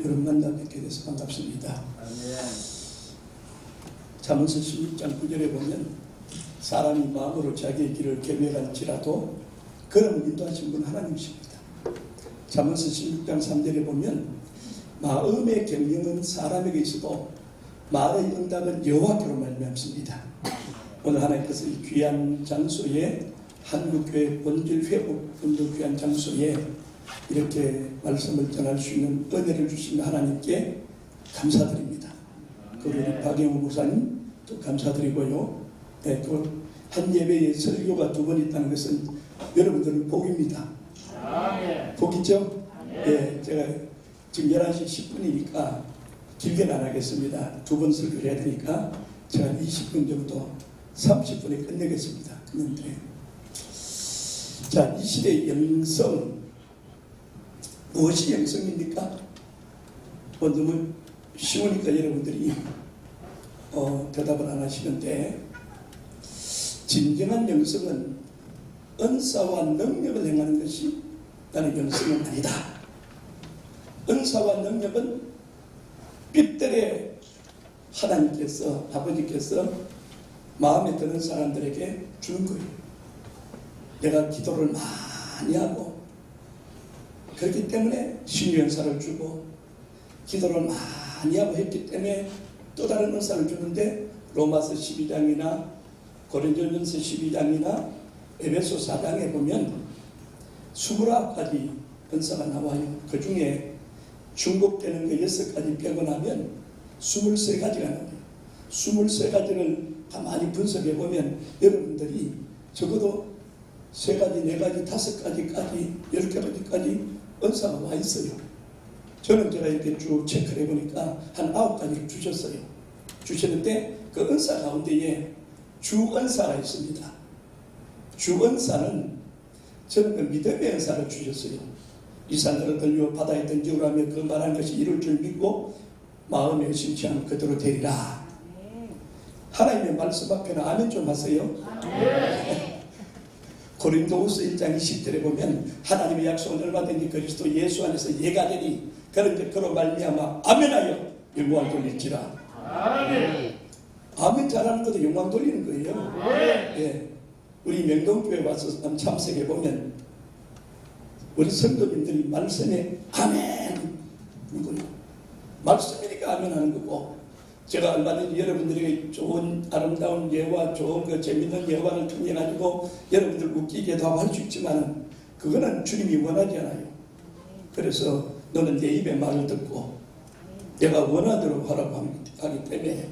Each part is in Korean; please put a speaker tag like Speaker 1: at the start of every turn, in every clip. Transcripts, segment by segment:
Speaker 1: 여러분 만나 뵙게 돼서 반갑습니다. 잠언서 16장 9절에 보면 사람이 마음으로 자기의 길을 계획할지라도 그런 인도하신 분 하나님이십니다. 잠언서 16장 3절에 보면 마음의 경영은 사람에게 있어도 말의 응답은 여호와께로 말미암습니다. 오늘 하나님께서 이 귀한 장소에 한국교회 본질 회복 운동 귀한 장소에 이렇게 말씀을 전할 수 있는 은혜를 주신 하나님께 감사드립니다. 그 우리 박영호 목사님 또 감사드리고요. 네, 또한 예배에 설교가 두 번 있다는 것은 여러분들은 복입니다. 복이죠? 예, 제가 지금 11시 10분이니까 길게는 안 하겠습니다. 두 번 설교를 해야 되니까 제가 20분 정도 30분에 끝내겠습니다. 그런데 자, 이 시대의 영성 무엇이 영성입니까? 뭐 너무 쉬우니까 여러분들이 어, 대답을 안 하시는데 진정한 영성은 은사와 능력을 행하는 것이 나는 영성은 아니다. 은사와 능력은 삐뚤에 하나님께서 아버지께서 마음에 드는 사람들에게 주는 거예요. 내가 기도를 많이 하고 그렇기 때문에 신유연사를 주고 기도를 많이 하고 했기 때문에 또 다른 은사를 주는데 로마서 12장이나 고린도전서 12장이나 에베소 4장에 보면 29가지 은사가 나와요. 그 중에 중복되는 거 6가지 빼고 나면 23가지가 나와요. 23가지를 가만히 분석해 보면 여러분들이 적어도 세 가지, 네 가지, 다섯 가지까지, 열 가지까지 은사가 와 있어요. 저는 제가 이렇게 쭉 체크를 해보니까 한 아홉 가지를 주셨어요. 주셨는데 그 은사 가운데에 주은사가 있습니다. 주은사는 저는 그 믿음의 은사를 주셨어요. 이 산들을 들려 바다에 던지우라며 그 말한 것이 이룰 줄 믿고 마음에 의심치 않고 그대로 되리라. 하나님의 말씀 앞에는 아멘 좀 하세요. 고린도후서 1장 20절에 보면 하나님의 약속은 얼마든지 그리스도 예수 안에서 예가 되니 그런데 그로 말미암아 아멘하여 영광 돌릴지라. 아멘 잘하는 것도 영광 돌리는 거예요. 예. 우리 명동교회 와서 참석해 보면 우리 성도님들이 말씀에 아멘. 말씀이니까 아멘 하는 거고 제가 얼마든지 여러분들에게 좋은 아름다운 예화, 좋은 그 재밌는 예화를 통해 가지고 여러분들 웃기게도 하고 할 수 있지만 그거는 주님이 원하지 않아요. 그래서 너는 내 입의 말을 듣고 내가 원하대로 하라고 하기 때문에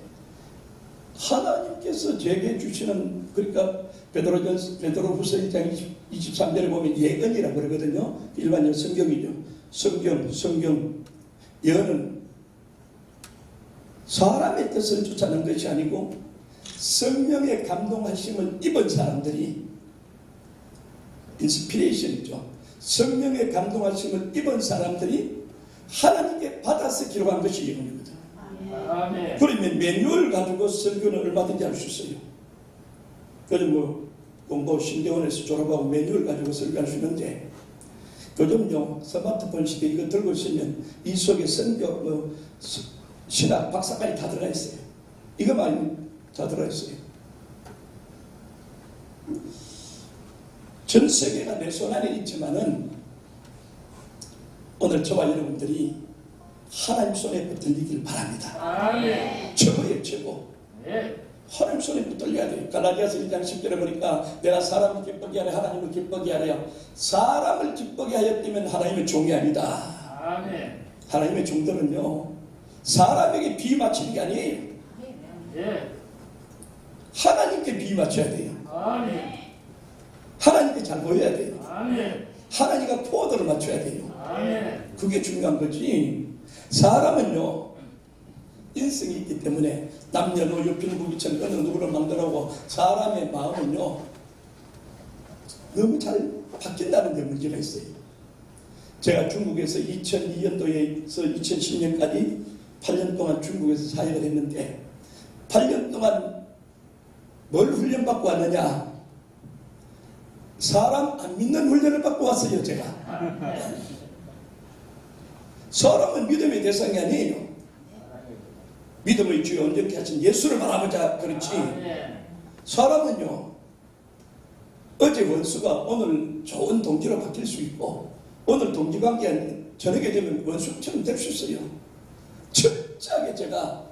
Speaker 1: 하나님께서 제게 주시는 그러니까 베드로전 베드로후서 1장 23절에 보면 예언이라고 그러거든요. 일반적 성경이죠. 성경, 성경 예언은 사람의 뜻을 쫓아는 것이 아니고 성령의 감동하심을 입은 사람들이 인스피레이션이죠. 성령의 감동하심을 입은 사람들이 하나님께 받아서 기록한 것이 예언이거든. 그러면 매뉴얼 가지고 설교는 얼마든지 할 수 있어요. 그래서 뭐 공부 신대원에서 졸업하고 매뉴얼 가지고 설교할 수 있는데 요즘요 스마트폰 시대 이거 들고 있으면 이 속에 선교 뭐 신학 박사까지 다 들어가 있어요. 이거만 다 들어가 있어요. 전 세계가 내 손 안에 있지만은 오늘 저와 여러분들이 하나님 손에 붙들리길 바랍니다. 최고예요, 최고. 하나님 손에 붙들려야 돼요. 갈라디아서 1장 10절에 보니까 내가 사람을 기쁘게 하려 하나님을 기쁘게 하려 사람을 기쁘게 하였다면 하나님의 종이 아니다. 하나님의 종들은요 사람에게 비 맞추는 게 아니에요. 하나님께 비 맞춰야 돼요. 하나님께 잘 보여야 돼요. 하나님과 포도를 맞춰야 돼요. 그게 중요한 거지. 사람은요, 인성이 있기 때문에 남녀노 빈부귀천 어느 누구를 만들어고 사람의 마음은요, 너무 잘 바뀐다는 데 문제가 있어요. 제가 중국에서 2002년도에서 2010년까지 8년 동안 중국에서 사역을 했는데 8년 동안 뭘 훈련받고 왔느냐? 사람 안 믿는 훈련을 받고 왔어요, 제가. 사람은 믿음의 대상이 아니에요. 믿음의 주여 온전케 하신 예수를 바라보자 그렇지. 사람은요 어제 원수가 오늘 좋은 동지로 바뀔 수 있고 오늘 동지관계 저녁에 되면 원수처럼 될 수 있어요. 철저하게 제가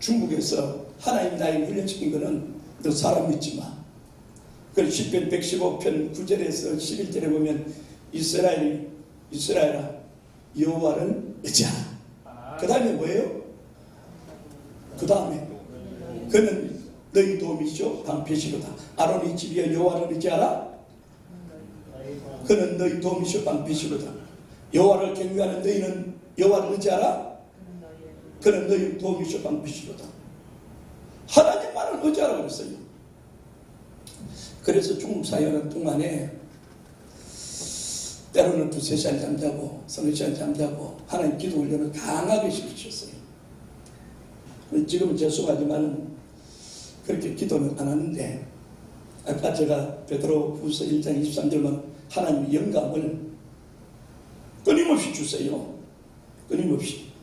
Speaker 1: 중국에서 하나님 나의 훈련시킨 거는 너 사람 믿지 마. 그 10편 115편 9절에서 11절에 보면 이스라엘 이스라엘아 여호와를 의지하라. 그 다음에 뭐예요? 그 다음에 그는 너희 도움이시오 방패시로다. 아론의 집이여 여호와를 의지하라. 그는 너희 도움이시오 방패시로다. 여호와를 경외하는 너희는 여호와를 의지하라. 그는 너희 도움이시오 방패시로다. 하나님만을 의지하라 그랬어요. 그래서 중국 사회는 동안에 때로는 두세 시간 잠자고 서너 시간 잠자고 하나님 기도 훈련을 강하게 시키셨어요. 지금은 죄송하지만 그렇게 기도는 안 하는데 아까 제가 베드로 후서 1장 23절만 하나님의 영감을 끊임없이 주세요. 끊임없이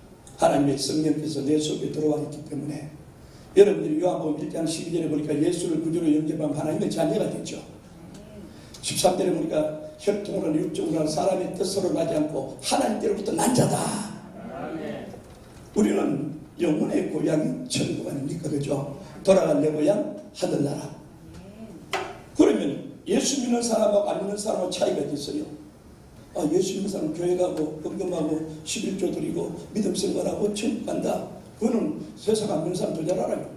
Speaker 1: 하나님의 성령께서 내 속에 들어와 있기 때문에 여러분들이 요한복음 1장 12절에 보니까 예수를 구주로 영접하면 하나님의 자녀가 되죠. 13절에 보니까 혈통으로나 육적으로나 사람의 뜻으로 나지 않고 하나님께로부터 난 자다. 우리는 영혼의 고향이 천국 아닙니까? 그죠? 돌아간 내 고향 하늘나라. 그러면 예수 믿는 사람하고 안 믿는 사람하고 차이가 있어요. 아, 예수 믿는 사람 교회 가고 헌금하고 11조 드리고 믿음 생활하고 천국 간다. 그거는 세상 안 믿는 사람도 잘 알아요.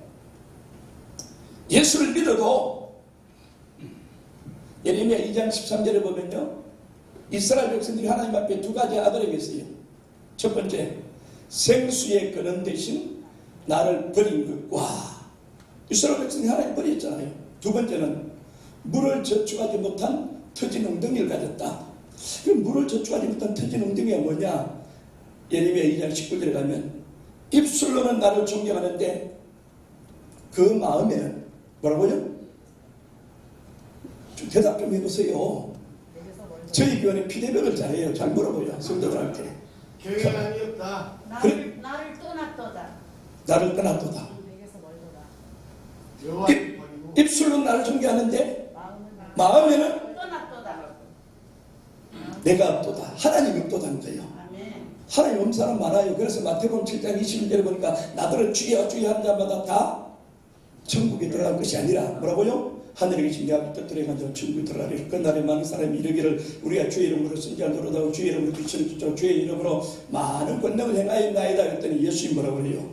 Speaker 1: 예수를 믿어도 예레미야 2장 13절에 보면요. 이스라엘 백성들이 하나님 앞에 두 가지 아들에게 있어요. 첫 번째, 생수의 근원 대신 나를 버린 것과 이스라엘 백성이 하나님 버렸잖아요. 두 번째는 물을 저축하지 못한 터진 엉덩이를 가졌다. 물을 저축하지 못한 터진 엉덩이가 뭐냐? 예레미야 2장 19절에 가면 입술로는 나를 존경하는데 그 마음에는 뭐라고요? 좀 대답 좀 해보세요. 저희 교회는 피대별을 잘해요. 잘 물어보요. 성도들한테.
Speaker 2: 교회가 남이 없다.
Speaker 3: 나를 나를 떠났도다.
Speaker 1: 나를 떠났도다. 입술로는 나를 존경하는데 마음에는. 내가 없도다. 하나님이 없도다는 거예요. 하나님 없는 사람 많아요. 그래서 마태복음 7장 21절에 보니까 나들은 주여 주여 하는 자마다 다 천국에 들어갈 것이 아니라 뭐라고요? 하늘에 계신 내 아버지 뜻대로 해가지고 천국에 들어가리라. 그 날에 많은 사람이 이르기를 우리가 주의 이름으로 선지하노로다 주의 이름으로 귀신을 쫓아 주의 이름으로 많은 권능을 행하였나이다 했더니 예수님 뭐라고 그래요?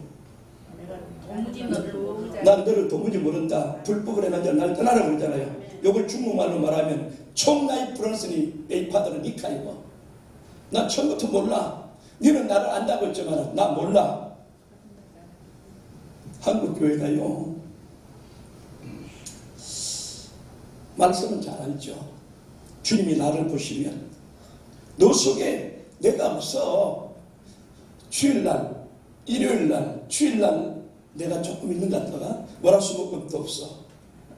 Speaker 3: 내가 도무지 너를.
Speaker 1: 난 너를 도무지 모른다. 불법을 해가지고 날 떠나라고 그러잖아요. 이걸 중국말로 말하면 총나이 프랑스니 에이파드는 니카이고 난 처음부터 몰라. 너는 나를 안다고 했지만 나 몰라. 한국 교회가요. 말씀은 잘 알죠. 주님이 나를 보시면 너 속에 내가 없어. 주일날, 일요일날, 주일날 내가 조금 있는 것 같다가 월화 수목금도 없어.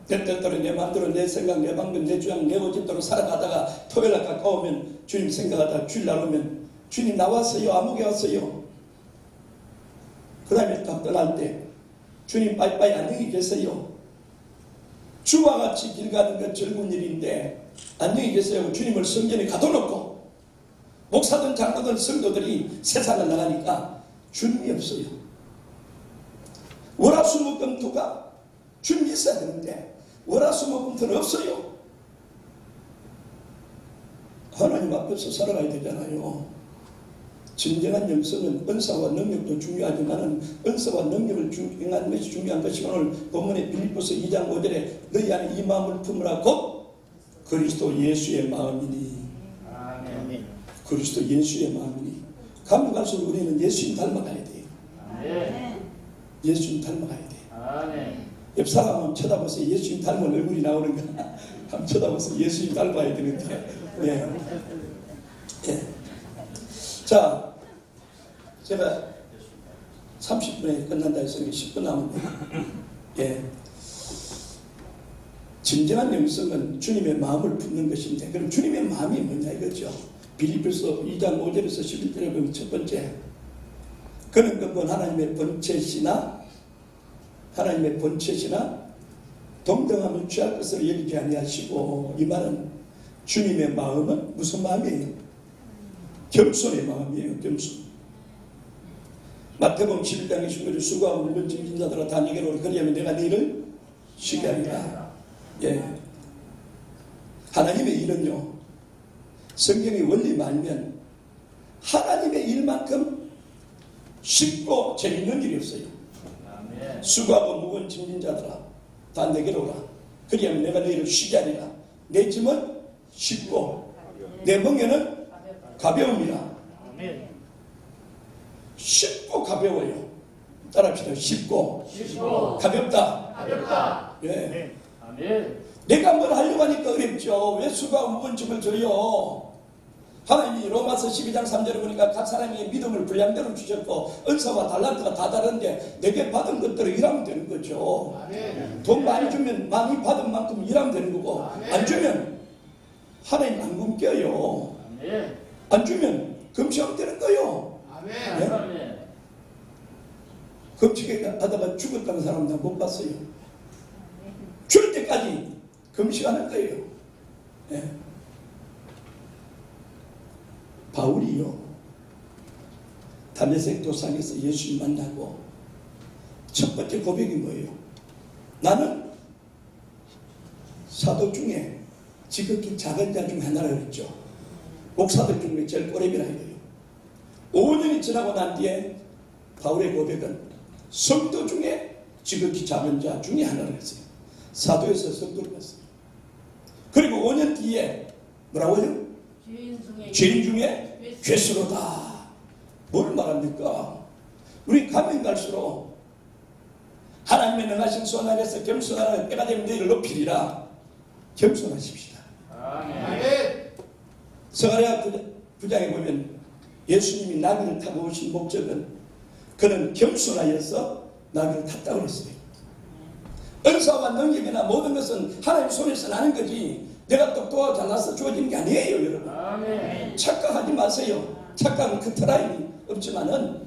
Speaker 1: 때때로 내 마음대로 내 생각, 내 방법, 내 주장, 내 고집대로 살아가다가 토요일날 가까우면 주님 생각하다 주일날 오면 주님 나왔어요. 아무개 왔어요. 그 다음에 딱 떠날 때 주님 빠이빠이 안녕히 계세요. 주와 같이 길 가는 건 즐거운 일인데 안녕히 계세요. 주님을 성전에 가둬놓고 목사든 장로든 성도들이 세상을 나가니까 주님이 없어요. 월화수목금토가 있어야 되는데 월화수목금토는 없어요. 하나님 앞에서 살아가야 되잖아요. 진정한 영성은 은사와 능력도 중요하지만 은사와 능력을 중요한 것이 중요한 것이면 오늘 본문의 빌립보서 2장 5절에 너희 안에 이 마음을 품으라 곧 그리스도 예수의 마음이니
Speaker 2: 아멘.
Speaker 1: 그리스도 예수의 마음이니 가면 갈수록 우리는 예수님 닮아가야 돼요.
Speaker 3: 아멘.
Speaker 1: 예수님 닮아가야 돼요.
Speaker 2: 아멘.
Speaker 1: 옆 사람 한번 쳐다보세요. 예수님 닮은 얼굴이 나오는가? 한번 쳐다보세요. 예수님 닮아야 되는데. 예. 예. 자, 제가 30분에 끝난다 해서 10분 남은데, 예. 진정한 영성은 주님의 마음을 품는 것인데, 그럼 주님의 마음이 뭐냐 이거죠. 빌립보서 2장 5절에서 11절에 보면 첫 번째 그는 근본 하나님의 본체시나 하나님의 본체시나 동등함을 취할 것으로 여기지 아니하시고 이 말은 주님의 마음은 무슨 마음이에요? 겸손의 마음이에요. 겸손. 마태복음 11장 29절 수고하고 물건 짐진 자들아 다 내게로 오라 그리하면 내가 너희를 쉬게 하리라. 예. 하나님의 일은요. 성경의 원리만 알면 하나님의 일만큼 쉽고 재밌는 일이 없어요. 수고하고 무거운 짐진 자들아 다 내게로 오라. 그리하면 내가 너희를 쉬게 하리라. 내 짐은 쉽고 내 멍에는 가벼움이라. 쉽고 가벼워요. 따라합시다. 쉽고
Speaker 2: 쉽고
Speaker 1: 가볍다.
Speaker 2: 가볍다.
Speaker 1: 예.
Speaker 2: 아멘.
Speaker 1: 내가 뭘 하려고 하니까 어렵죠. 왜 수고하고 무거운 짐을 져요? 하나님이 로마서 12장 3절에 보니까 각 사람에게 믿음을 분량대로 주셨고 은사와 달란트가 다 다른데 내게 받은 것대로 일하면 되는 거죠.
Speaker 2: 아멘.
Speaker 1: 돈 많이 주면 많이 받은 만큼 일하면 되는 거고 안 주면 하나님 안 굶겨요.
Speaker 2: 아멘.
Speaker 1: 안 주면 금시하면 되는 거요.
Speaker 2: 아멘. 아멘.
Speaker 1: 금식에 하다가 죽었다는 사람 나못 봤어요. 죽을 때까지 금식하는 거예요. 예. 바울이요. 담에색 도상에서 예수님 만나고 첫 번째 고백이 뭐예요? 나는 사도 중에 지극히 작은 자 중 하나라 그랬죠. 목사들 중에 제일 꼬레비라 이거예요. 5년이 지나고 난 뒤에 바울의 고백은 성도 중에 지극히 작은 자 중에 하나를 했어요. 사도에서 성도를 했어요. 그리고 5년 뒤에 뭐라고요? 죄인 중에 괴수로다. 뭘 말합니까? 우리 가면 갈수록 하나님의 능하신 손 아래서 겸손하는 때가 되면 너희를 높이리라. 겸손하십시다.
Speaker 2: 아멘.
Speaker 1: 서가랴 부장에 보면 예수님이 나귀를 타고 오신 목적은 그는 겸손하여서 나귀를 탔다고 그랬어요. 은사와 능력이나 모든 것은 하나님 손에서 나는 거지 내가 똑똑하고 잘나서 주어진 게 아니에요 여러분.
Speaker 2: 아멘.
Speaker 1: 착각하지 마세요. 착각은 커트라인이 없지만은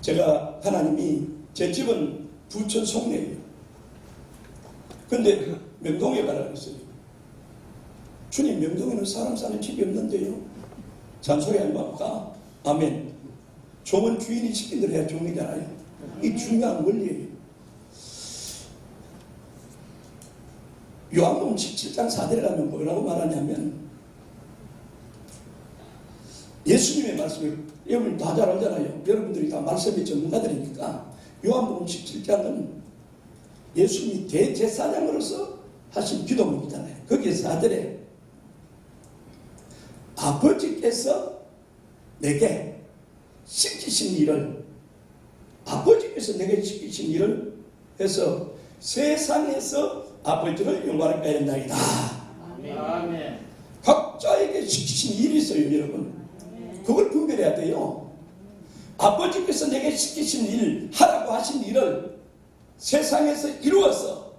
Speaker 1: 제가 하나님이 제 집은 부천 송내예요. 근데 명동에 가라 그랬어요. 주님 명동에는 사람 사는 집이 없는데요. 잔소리 하지 말까? 아멘. 종은 주인이 시킨 대로 해야 종이잖아요. 이 중요한 원리예요. 요한복음 17장 4절에 가면 뭐라고 말하냐면 예수님의 말씀을 여러분 다잘 알잖아요. 여러분들이 다 말씀의 전문가들이니까 요한복음 17장은 예수님이 대제사장으로서 하신 기도문이잖아요. 거기에 4절에 아버지께서 내게 시키신 일을 아버지께서 내게 시키신 일을 해서 세상에서 아버지를 영광을 빼낸다이다.
Speaker 2: 아멘.
Speaker 1: 각자에게 시키신 일이 있어요, 여러분. 그걸 분별해야 돼요. 아버지께서 내게 시키신 일, 하라고 하신 일을 세상에서 이루어서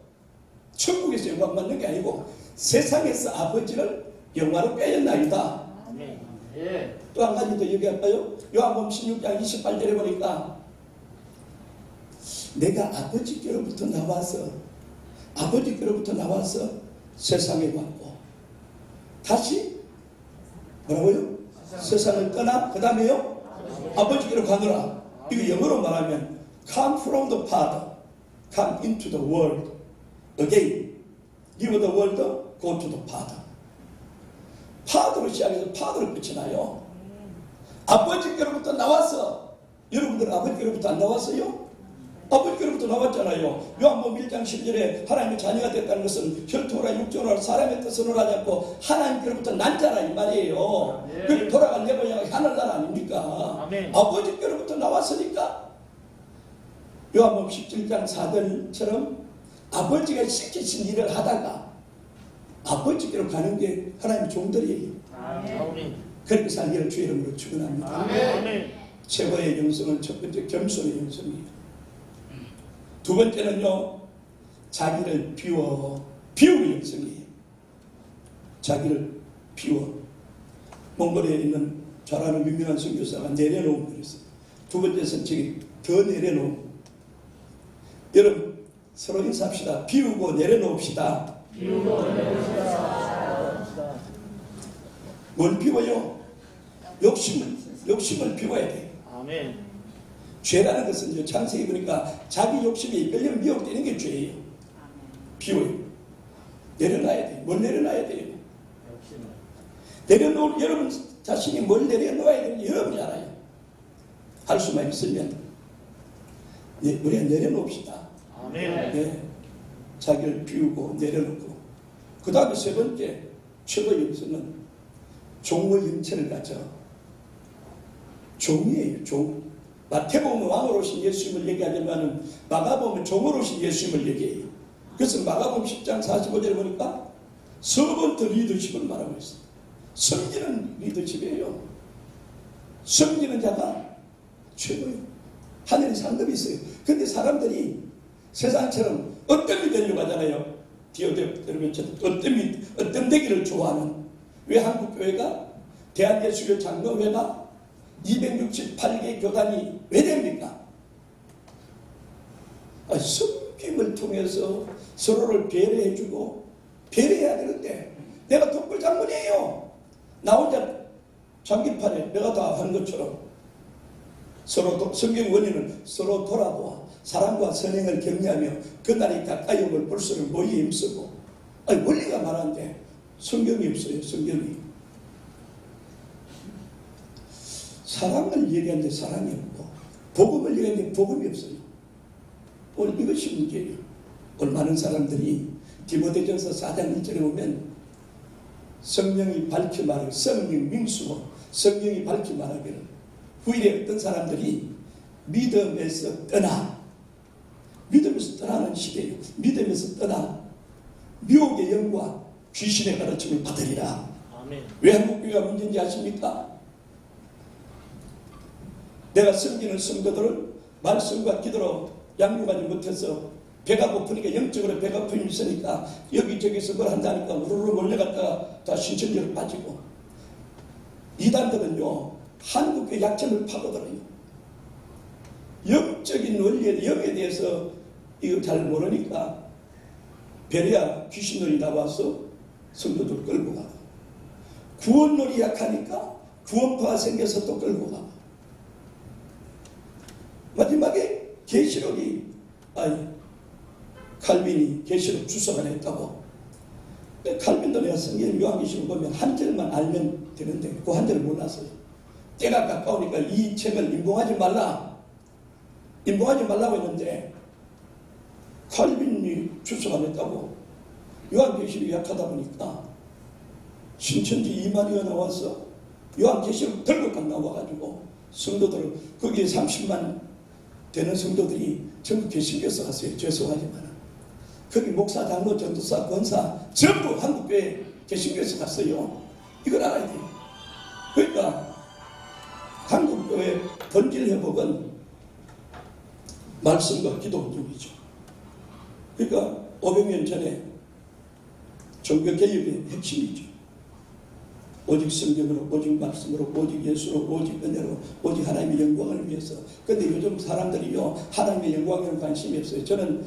Speaker 1: 천국에서 영광 받는 게 아니고 세상에서 아버지를 영광으로 빼앗나이다.
Speaker 2: 아멘. 예.
Speaker 1: 또한 가지 더 얘기할까요? 요한복음 16장 28절에 보니까 내가 아버지께로부터 나와서 아버지께로부터 나와서 세상에 왔고 다시 뭐라고요? 세상을 떠나 그 다음에요? 아버지께로 가노라. 이거 영어로 말하면 come from the father come into the world. Again leave the world go to the father. 파도로 시작해서 파도로 끝이 나요? 아버지께로부터 나와서 여러분들 아버지께로부터 안 나왔어요? 아버지께로부터 나왔잖아요. 요한복음 1장 10절에 하나님의 자녀가 됐다는 것은 혈통으로 육정으로 사람의 뜻으로 하지 않고 하나님께로부터 난 자라 이 말이에요.
Speaker 2: 네.
Speaker 1: 그 돌아간 내 고향이 하늘나라 아닙니까?
Speaker 2: 아멘.
Speaker 1: 아버지께로부터 나왔으니까 요한복음 17장 4절처럼 아버지가 시키신 일을 하다가 아버지께로 가는 게 하나님의 종들이에요.
Speaker 2: 아멘.
Speaker 1: 그렇게 살기를 주의 이름으로 축원합니다. 최고의 영성은 첫 번째 겸손의 영성이에요. 두 번째는요, 자기를 비워, 비우는 영성이에요. 자기를 비워. 몽골에 있는 잘 아는 유명한 선교사가 내려놓은 그랬어요. 두 번째 선책이 더 내려놓은. 여러분 서로 인사합시다. 비우고 내려놓읍시다. 뭘 비워요? 욕심을 욕심을 비워야 돼.
Speaker 2: 아멘.
Speaker 1: 죄라는 것은 창세기 보니까 자기 욕심에 이끌려 미혹되는 게 죄예요. 비워요. 내려놔야 돼. 뭘 내려놔야 돼요? 내려놓을 여러분 자신이 뭘 내려놓아야 되는지 여러분이 알아요. 할 수만 있으면 네, 우리가 내려놓읍시다.
Speaker 2: 아멘.
Speaker 1: 네. 자기를 비우고 내려놓고 그 다음에 세 번째 최고 영성은 종의 형체를 가져 종이에요 종 마태복음 왕으로 오신 예수님을 얘기하지만 마가복음은 종으로 오신 예수님을 얘기해요. 그래서 마가복음 10장 45절에 보니까 서번트 리더십을 말하고 있어요. 섬기는 리더십이에요. 섬기는 자가 최고예요. 하늘에 상급이 있어요. 근데 사람들이 세상처럼 어떤 미 되려고 하잖아요. 디오데르면처럼 어떤 미, 어떤 되기를 좋아하는. 왜 한국교회가 대한예수교 장로회가 268개 교단이 왜 됩니까? 아, 섬김을 통해서 서로를 배려해주고 배려해야 되는데 내가 독불 장군이에요. 나 혼자 장기판에 내가 다 하는 것처럼 서로 도- 성경 원리는 서로 돌아보아 사랑과 선행을 격려하며 그날이 가까이 오면 볼수록 모이에 힘쓰고 아니 원리가 말하는데 성경이 없어요 성경이 사랑을 얘기하는데 사랑이 없고 복음을 얘기하는데 복음이 없어요 오늘 이것이 문제예요 오늘 많은 사람들이 디모데전서 4장 1절에 보면 성령이 밝히 말하고 성령 민수고 성령이 밝히 말하기를 후일에 어떤 사람들이 믿음에서 떠나 믿음에서 떠나는 시대예요. 믿음에서 떠나 미혹의 영과 귀신의 가르침을 받으리라.
Speaker 2: 아멘.
Speaker 1: 왜 한국교회가 문제인지 아십니까? 내가 섬기는 성도들을 말씀과 기도로 양육하지 못해서 배가 고프니까 영적으로 배가 고픔이 있으니까 여기저기서 뭘 한다니까 우르르 몰려갔다가 다 신천지로 빠지고. 이단들은요 한국의 약점을 파고들어요. 영적인 원리에 영에 대해서 이거 잘 모르니까 베레아 귀신놀이 나와서 성도들 끌고 가고. 구원놀이 약하니까 구원파가 생겨서 또 끌고 가고 마지막에 계시록이 아니 칼빈이 계시록 주석을 했다고. 칼빈도 내가 성경 요한계시록 보면 한 절만 알면 되는데 그 한 절을 몰랐어요 때가 가까우니까 이 책을 인봉하지 말라. 인봉하지 말라고 했는데 칼빈이 주석을 했다고. 요한계시록이 약하다 보니까 신천지 이만희가 나와서 요한계시록 들고 딱 나와가지고 성도들을 거기에 30만 되는 성도들이 전부 개신교에서 갔어요. 죄송하지만 거기 목사, 장로, 전도사, 권사 전부 한국교회 개신교에서 갔어요. 이걸 알아야 돼요. 그러니까 한국교회 본질 회복은 말씀과 기도 운동이죠. 그러니까 500년 전에 종교 개혁의 핵심이죠. 오직 성경으로, 오직 말씀으로, 오직 예수로, 오직 은혜로, 오직 하나님의 영광을 위해서. 근데 요즘 사람들이요, 하나님의 영광에는 관심이 없어요. 저는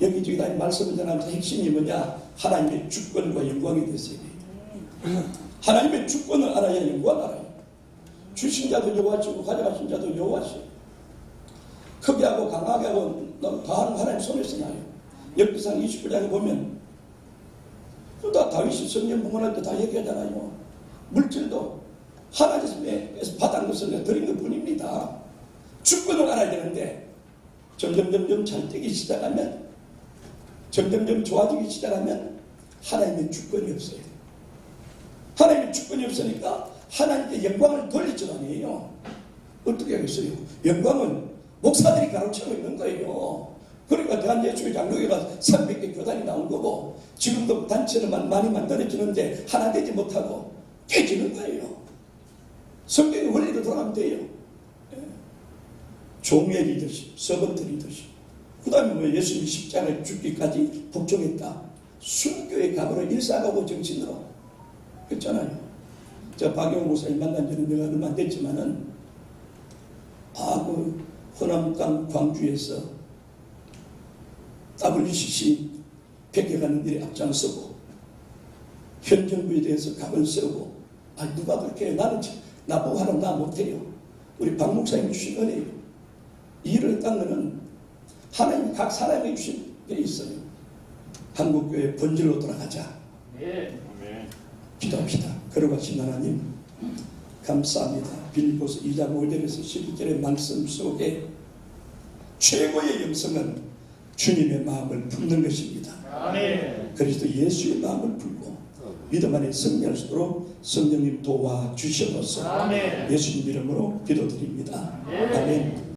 Speaker 1: 여기저기 다니 말씀을 전하면서 핵심이 뭐냐? 하나님의 주권과 영광이 됐어야 돼요. 하나님의 주권을 알아야 영광 알아요. 주신 자도 여호와시고 가져가신 자도 여호와시. 크게 하고 강하게 하고 다 하는 하나님 손에서 나요. 역대상 29장에 보면 다 다윗이 성령 봉헌할 때 다 얘기하잖아요. 물질도 하나님에서 받은 것을 드린 것 뿐입니다. 주권을 알아야 되는데 점점 점점 잘 되기 시작하면 점점 점 좋아지기 시작하면 하나님의 주권이 없어요. 하나님의 주권이 없으니까 하나님께 영광을 돌릴 줄 아니에요. 어떻게 하겠어요? 영광은 목사들이 가르치고 있는 거예요. 그러니까 대한예수교 장로교가 300개 교단이 나온 거고 지금도 단체를만 많이 만들어지는데 하나 되지 못하고 깨지는 거예요. 성경의 원리로 돌아가면 돼요. 예. 종의 리더십, 서번트 리더십. 그 다음에 뭐 예수님이 십자가에 죽기까지 복종했다. 순교의 각오로 일사가고 정신으로 했잖아요. 저 박영 목사님 만난 지는 내가 얼마 안 됐지만은 아 그 호남 땅 광주에서 WCC 백개가는 일에 앞장서고 현 정부에 대해서 각을 세우고 아 누가 그렇게 해요? 나는 참- 나보고 하는 나 못해요. 우리 박 목사님 주신 은혜예요. 이 일을 딴 거는 하나님 각 사람이 주신 게 있어요. 한국교회 본질로 돌아가자.
Speaker 2: 네.
Speaker 1: 기도합시다. 걸어가신 하나님 감사합니다. 빌리포스 2장 5절에서 11절의 말씀 속에 최고의 영성은 주님의 마음을 품는 것입니다.
Speaker 2: 아멘.
Speaker 1: 그리스도 예수의 마음을 품고 믿음 안에 승리할 수 있도록 성령님 도와주시옵소서. 예수님 이름으로 기도드립니다.
Speaker 2: 네.
Speaker 1: 아멘